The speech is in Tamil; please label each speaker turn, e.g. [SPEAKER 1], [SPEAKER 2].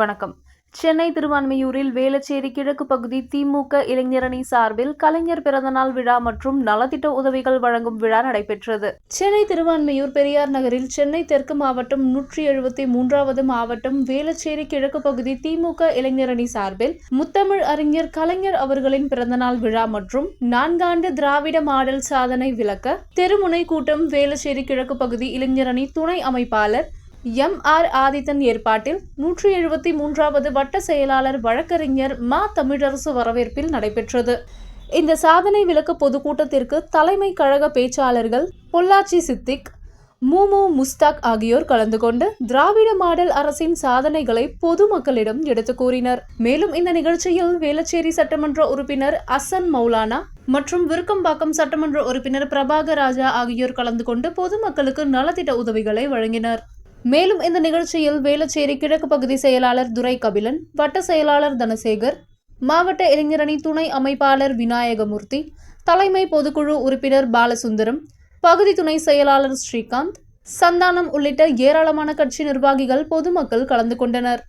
[SPEAKER 1] வணக்கம். சென்னை திருவான்மையூரில் வேலச்சேரி கிழக்கு பகுதி திமுக இளைஞரணி சார்பில் கலைஞர் பிறந்தநாள் விழா மற்றும் நலத்திட்ட உதவிகள் வழங்கும் விழா நடைபெற்றது. சென்னை திருவான்மையூர் பெரியார் நகரில் சென்னை தெற்கு மாவட்டம் நூற்றி எழுபத்தி மூன்றாவது மாவட்டம் வேலச்சேரி கிழக்கு பகுதி திமுக இளைஞரணி சார்பில் முத்தமிழ் அறிஞர் கலைஞர் அவர்களின் பிறந்தநாள் விழா மற்றும் நான்காண்டு திராவிட மாடல் சாதனை விளக்க தெருமுனை கூட்டம் வேலச்சேரி கிழக்கு பகுதி இளைஞரணி துணை அமைப்பாளர் எம் ஆர் ஆதித்தன் ஏற்பாட்டில் நூற்றி எழுபத்தி மூன்றாவது வட்ட செயலாளர் வழக்கறிஞர் மா தமிழரசு வரவேற்பில் நடைபெற்றது. இந்த சாதனை விளக்க பொதுக்கூட்டத்திற்கு தலைமை கழக பேச்சாளர்கள் பொள்ளாச்சி சித்திக் மூமு முஸ்தாக் ஆகியோர் கலந்து கொண்டு திராவிட மாடல் அரசின் சாதனைகளை பொதுமக்களிடம் எடுத்துக் கூறினர். மேலும் இந்த நிகழ்ச்சியில் வேளச்சேரி சட்டமன்ற உறுப்பினர் அசன் மௌலானா மற்றும் விருக்கம்பாக்கம் சட்டமன்ற உறுப்பினர் பிரபாகர் ராஜா ஆகியோர் கலந்து கொண்டு பொதுமக்களுக்கு நலத்திட்ட உதவிகளை வழங்கினர். மேலும் இந்த நிகழ்ச்சியில் வேளச்சேரி கிழக்கு பகுதி செயலாளர் துரை கபிலன் வட்ட செயலாளர் தனசேகர் மாவட்ட இளைஞரணி துணை அமைப்பாளர் விநாயகமூர்த்தி தலைமை பொதுக்குழு உறுப்பினர் பாலசுந்தரம் பகுதி துணை செயலாளர் ஸ்ரீகாந்த் சந்தானம் உள்ளிட்ட ஏராளமான கட்சி நிர்வாகிகள் பொதுமக்கள் கலந்து கொண்டனர்.